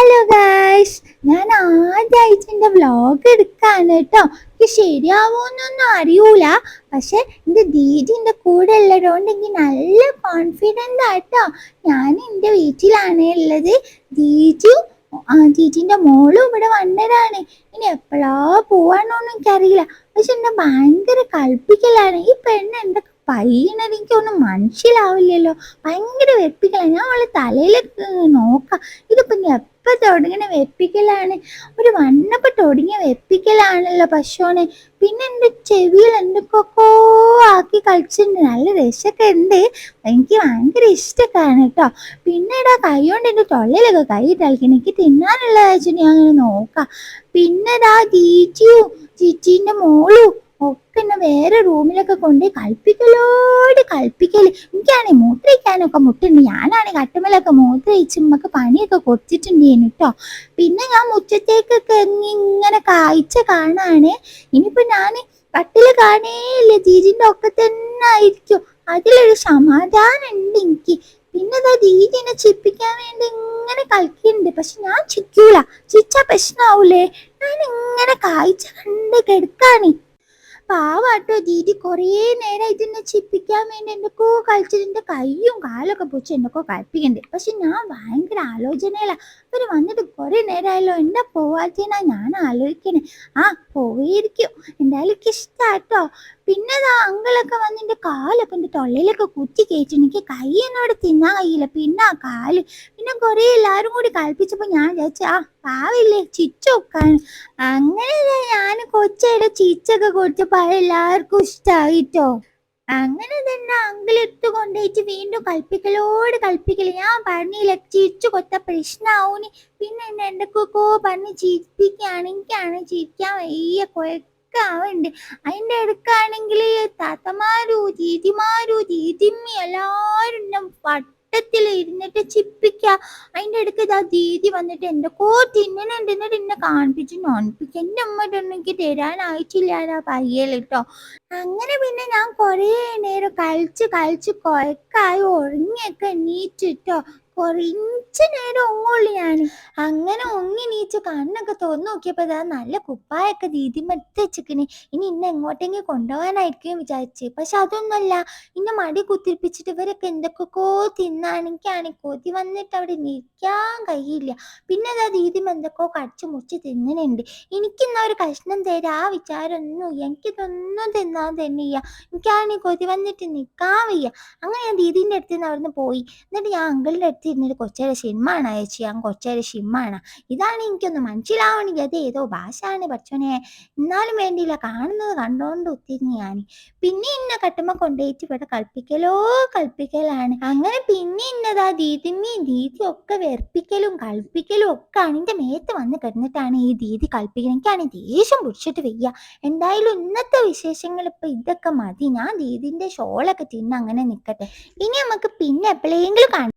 Hello guys ഞാൻ ആദ്യമായിട്ട് എന്റെ വ്ലോഗ് എടുക്കാണ് കേട്ടോ എനിക്ക് ശരിയാവോന്നൊന്നും അറിയൂല. പക്ഷെ എന്റെ ദീദി എന്റെ കൂടെ ഉള്ളതുകൊണ്ട് എനിക്ക് നല്ല കോൺഫിഡന്റ് ആട്ടോ ഞാൻ എന്റെ വീട്ടിലാണ് ഉള്ളത്. ദീദിയും ദീദിന്റെ മോളും ഇവിടെ വന്നതാണ്. ഇനി എപ്പോഴാ പോവാണോന്നും എനിക്കറിയില്ല. പക്ഷെ എന്നെ ഭയങ്കര കൽപ്പിക്കലാണ്. ഈ പെണ്ണ് എന്തൊക്കെ പയ്യണത് എനിക്കൊന്നും മനസ്സിലാവില്ലല്ലോ. ഭയങ്കര വെപ്പിക്കലാണ് ഞാൻ അവളെ തലയിൽ നോക്കാം. ഇതിപ്പോ എപ്പോ തുടങ്ങണ വെപ്പിക്കലാണ്? ഒരു വണ്ണപ്പം തുടങ്ങിയ വെപ്പിക്കലാണല്ലോ പശുവിനെ. പിന്നെ എന്റെ ചെവിയിൽ എന്തൊക്കെയോ ആക്കി കളിച്ചിട്ടുണ്ട്. നല്ല രസമൊക്കെ ഉണ്ട്. എനിക്ക് ഭയങ്കര ഇഷ്ടമൊക്കെയാണ് കേട്ടോ. പിന്നെ ഇടാ കൈ കൊണ്ട് എന്റെ തൊള്ളയിലൊക്കെ കൈ കളിക്കണം എനിക്ക് തിന്നാനുള്ള വെച്ചിട്ട് ഞാൻ അങ്ങനെ നോക്കാം. പിന്നെ ഇതാ ജീജിയും ജിജീന്റെ മോളും. ഒക്കെ എന്നെ വേറെ റൂമിലൊക്കെ കൊണ്ട് കൽപ്പിക്കലോട് കൽപ്പിക്കൽ എനിക്കാണെ മൂത്രയിക്കാനൊക്കെ മുട്ടുണ്ട്. ഞാനാണെ കട്ടുമലൊക്കെ മൂത്രയിച്ച് ഉമ്മക്ക് പണിയൊക്കെ കൊടുത്തിട്ടുണ്ടേനു കേട്ടോ പിന്നെ ഞാൻ മുറ്റത്തേക്കൊക്കെ ഇങ്ങനെ കാഴ്ച കാണാണ്. ഇനിയിപ്പോ ഞാൻ കട്ടിൽ കാണേയില്ല. ജീജിന്റെ ഒക്കെ തന്നെ ആയിരിക്കും. അതിലൊരു സമാധാനം ഉണ്ട് എനിക്ക്. പിന്നെ ദാ ദീജിനെ ചിപ്പിക്കാൻ വേണ്ടി ഇങ്ങനെ കളിക്കുന്നുണ്ട്. പക്ഷെ ഞാൻ ചിക്കൂല ചിച്ച പ്രശ്നാവൂലേ ഞാൻ ഇങ്ങനെ കാഴ്ച കണ്ട് കിടക്കാണ്. പാവാട്ടോ ദീദി. കുറേ നേരം ഇതിനെ ചിപ്പിക്കാൻ വേണ്ടി എന്തൊക്കെയോ കളിച്ചതിന്റെ എന്റെ കൈയും കാലൊക്കെ പൊച്ച് എന്തൊക്കെയോ കളിപ്പിക്കണ്ട്. പക്ഷെ ഞാൻ ഭയങ്കര ആലോചനയില്ല അവർ വന്നിട്ട് കുറേ നേരമായല്ലോ എന്താ പോവാത്തേനാ ഞാൻ ആലോചിക്കണേ. ആ പോയിരിക്കും. എന്തായാലും എനിക്ക് പിന്നെ അങ്കിളൊക്കെ വന്ന് എന്റെ കാലൊക്കെ എന്റെ തൊള്ളയിലൊക്കെ കുത്തി കയറ്റി എനിക്ക് കൈ എന്നോട് തിന്നാൻ കഴിയില്ല. പിന്നെ ആ കാൽ പിന്നെ കുറെ എല്ലാവരും കൂടി കൽപ്പിച്ചപ്പോൾ ഞാൻ വിചാരിച്ചു ആ പാവില്ലേ ചിച്ചൊക്കാൻ അങ്ങനെ ഞാൻ കൊച്ചയുടെ ചിച്ചൊക്കെ കൊടുത്തപ്പോ എല്ലാവർക്കും ഇഷ്ടായിട്ടോ അങ്ങനെ തന്നെ അങ്കിളിട്ട് കൊണ്ടുപോയിട്ട് വീണ്ടും കൽപ്പിക്കലോട് കൽപ്പിക്കൽ. ഞാൻ പറഞ്ഞില്ല ചിരിച്ചു കൊത്ത പ്രശ്നമാവൂന് പിന്നെ എന്നെ എന്തൊക്കെയൊക്കെ പറഞ്ഞ് ചിരിപ്പിക്കുകയാണ് എനിക്കാണ് ചിരിക്കാൻ വയ്യ കുഴക്കാവുണ്ട് അതിന്റെ ഇടക്കാണെങ്കിൽ താത്തമാരു ദീദിമാരു ദീദിമ്മി എല്ലാവരും വട്ടത്തിൽ ഇരുന്നിട്ട് ചിപ്പിക്ക. അതിന്റെ ഇടയ്ക്ക് ഇതാ ദീദി വന്നിട്ട് എന്തൊക്കെയോ തിന്നണുണ്ട് എന്നിട്ട് എന്നെ കാണിപ്പിച്ച് നോണിപ്പിക്കുക എന്റെ അമ്മ ഇതൊന്നും എനിക്ക് തരാനായിട്ടില്ല പയ്യൽ കേട്ടോ അങ്ങനെ പിന്നെ ഞാൻ കുറേ നേരം കളിച്ച് കളിച്ച് കൊഴക്കായി ഉറങ്ങിയൊക്കെ എണീറ്റിട്ടോ. കുറച്ച് നേരം ഒങ്ങുള്ളൂ ഞാൻ അങ്ങനെ ഒങ്ങി നീച്ച് കണ്ണൊക്കെ തുറന്നു നോക്കിയപ്പോൾ ഇതാ നല്ല കുപ്പായൊക്കെ ദീദിമെടുത്ത് ഇനി ഇന്നെ എങ്ങോട്ടെങ്കിലും കൊണ്ടുപോകാനായിരിക്കും വിചാരിച്ചു. പക്ഷെ അതൊന്നുമല്ല. ഇന്നെ മടി കുത്തിരിപ്പിച്ചിട്ട് ഇവരൊക്കെ എന്തൊക്കെക്കോ തിന്നാണെനിക്കാണ് കൊതി വന്നിട്ട് അവിടെ നിൽക്കാൻ കഴിയില്ല. പിന്നെ അതാ ദീദിമ എന്തൊക്കെയോ കടിച്ചു മുറിച്ച് തിന്നണുണ്ട്. എനിക്കിന്നാ ഒരു കഷ്ണം തരാ. ആ വിചാരമൊന്നും എനിക്കിതൊന്നും തിന്നാൻ തന്നെയ്യ എനിക്കാണെങ്കിൽ കൊതി വന്നിട്ട് നിൽക്കാൻ വയ്യ അങ്ങനെ ഞാൻ ദീദീന്റെ അടുത്ത് നിന്ന് അവിടുന്ന് പോയി. എന്നിട്ട് ഞാൻ അങ്കിളിന്റെ അടുത്ത് ഇരുന്നിട്ട് കൊച്ചേരെ ഷിമ്മാണ് ചേച്ചി ഞാൻ കൊച്ചേരെ ഷിമ്മാണ്. ഇതാണ് എനിക്കൊന്ന് മനസ്സിലാവണെങ്കിൽ അത് ഏതോ ഭാഷയാണ് പഠിച്ചോനെ. എന്നാലും വേണ്ടിയില്ല കാണുന്നത് കണ്ടോണ്ട് ഒത്തിരി ഞാൻ. പിന്നെ ഇന്ന കട്ടുമ്മ കൊണ്ടുപോയിട്ട് ഇവിടെ കളിപ്പിക്കലോ കളിപ്പിക്കലാണ് അങ്ങനെ പിന്നെ ഇന്നതാ ദീദിമ്മയും ദീദി ഒക്കെ വെറുപ്പിക്കലും കളിപ്പിക്കലും ഒക്കെ ആണ്. എന്റെ മേത്ത് വന്ന് കിടന്നിട്ടാണ് ഈ ദീദി കളിപ്പിക്കുന്നത് എനിക്കാണ് ദേഷ്യം പിടിച്ചിട്ട് വയ്യ. എന്തായാലും ഇന്നത്തെ വിശേഷങ്ങൾ ഇപ്പൊ ഇതൊക്കെ മതി. ഞാൻ ദീദിന്റെ ഷോളൊക്കെ തിന്ന് അങ്ങനെ നിൽക്കട്ടെ ഇനി നമുക്ക് പിന്നെ എപ്പോഴെങ്കിലും കാണാം.